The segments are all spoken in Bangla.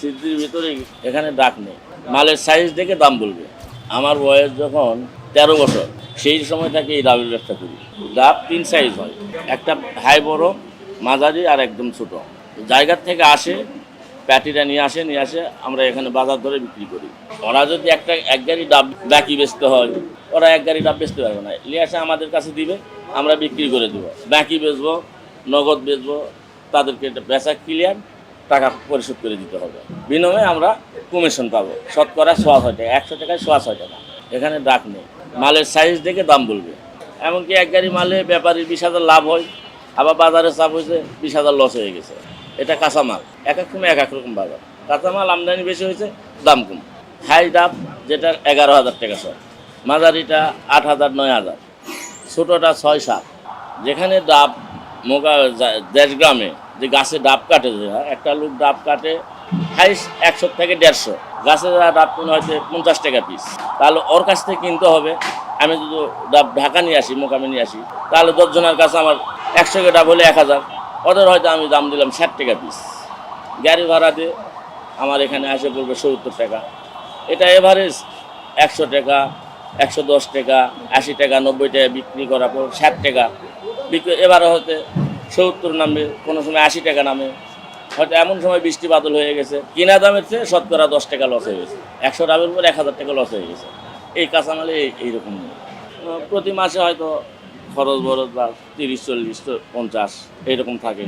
সিদ্ধির ভিতরে এখানে ডাক নেই। মালের সাইজ দেখে দাম বলবে। আমার বয়স যখন তেরো বছর, সেই সময় থেকে এই ডাবের ব্যবসা করি। ডাব তিন সাইজ হয়। একটা হাই বড়, মাঝারি আর একদম ছোট। জায়গার থেকে আসে প্যাটিটা নিয়ে আসে নিয়ে আসে, আমরা এখানে বাজার ধরে বিক্রি করি। ওরা যদি একটা এক গাড়ি ডাব বাকি বেচতে হয়, ওরা এক গাড়ি ডাব বেচতে পারবে না। নিয়ে আসে আমাদের কাছে দিবে, আমরা বিক্রি করে দেবো। বাকি বেচবো, নগদ বেচবো, তাদেরকে এটা বেচা ক্লিয়ার টাকা পরিশোধ করে দিতে হবে। বিনিময়ে আমরা কমিশন পাবো। শতকরা সোয়া ছয় টাকা, একশো টাকায় সোয়া ছয় টাকা। এখানে ডাক নেই। মালের সাইজ দেখে দাম বলবে। এমনকি এক গাড়ি মালে ব্যাপারীর বিশ হাজার লাভ হয়, আবার বাজারে চাপ হয়েছে, বিশ হাজার লস হয়ে গেছে। এটা কাঁচামাল এক এক সময় এক এক রকম বাজার। কাঁচামাল আমদানি বেশি হয়েছে, দাম কম। হাই ডাব, যেটা এগারো হাজার টাকা সব মাঝারিটা আট হাজার, নয় হাজার। ছোটোটা ছয় সাত। যেখানে ডাব, মোগা, যা- দেশ গ্রামে যে গাছে ডাব কাটে যে হয়, একটা লোক ডাব কাটে হাইস একশো থেকে দেড়শো। গাছে যারা ডাব কিনে হয়তো পঞ্চাশ টাকা পিস তাহলে ওর কাছ থেকে কিনতে হবে। আমি যদি ডাব ঢাকা নিয়ে আসি মোকামে নিয়ে আসি তাহলে দশজনের কাছে আমার একশো ডাব হলে এক হাজার। ওদের হয়তো আমি দাম দিলাম ষাট টাকা পিস গাড়ি ভাড়া দিয়ে আমার এখানে আসে পড়বে সত্তর টাকা। এটা এভারেজ একশো টাকা একশো দশ টাকা আশি টাকা নব্বই টাকা বিক্রি করার পর ষাট টাকা। বিক্রি এবারে হয়তো সত্তর নামবে কোনো সময় আশি টাকা নামে। হয়তো এমন সময় বৃষ্টি বাদল হয়ে গেছে, কিনা দামের চেয়ে শতকরা দশ টাকা লস হয়ে গেছে। একশো ডাবের উপর এক হাজার টাকা লস হয়ে গেছে। এই কাঁচামালে এই- এইরকম প্রতি মাসে হয়তো খরচ বরচ বা তিরিশ, চল্লিশ পঞ্চাশ, এইরকম থাকে।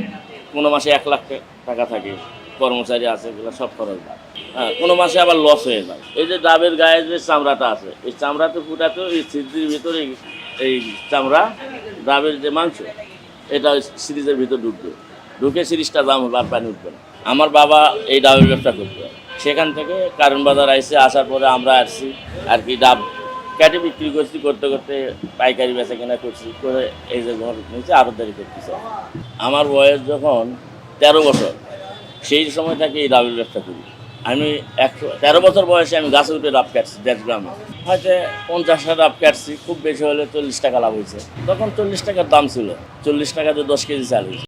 কোনো মাসে এক লাখ টাকা থাকে। কর্মচারী আছে, এগুলো সব খরচ হয় হ্যাঁ কোনো মাসে আবার লস হয়ে যায়। এই যে ডাবের গায়ে যে চামড়াটা আছে, এই চামড়াতে ফুটাতে এই সিদ্ধির ভিতরে এই চামড়া, ডাবের যে মাংস এটা সিরিজের ভিতর ঢুকবে। ঢুকে সিরিজটা দাম হবে আর পানি উঠবে না। আমার বাবা এই ডাবের ব্যবসা করতো। সেখান থেকে কারণ বাজার আইসে, আসার পরে আমরা আসছি, আর কি ডাব কেটে বিক্রি করছি, করতে করতে পাইকারি বেচা কেনা করছি, করে এই যে ঘর নিচে আরও দেরি করতেছে। আমার বয়স যখন তেরো বছর, সেই সময় থেকে এই ডাবের ব্যবসা করি। আমি একশো তেরো বছর বয়সে আমি গাছে উঠে ডাব কাটছি দেড় গ্রামে। হয়তো পঞ্চাশ পঞ্চাশটা ডাব কাটছি, খুব বেশি হলে চল্লিশ টাকা লাভ হয়েছে। তখন চল্লিশ টাকার দাম ছিল। চল্লিশ টাকাতে দশ কেজি চাল হয়েছে।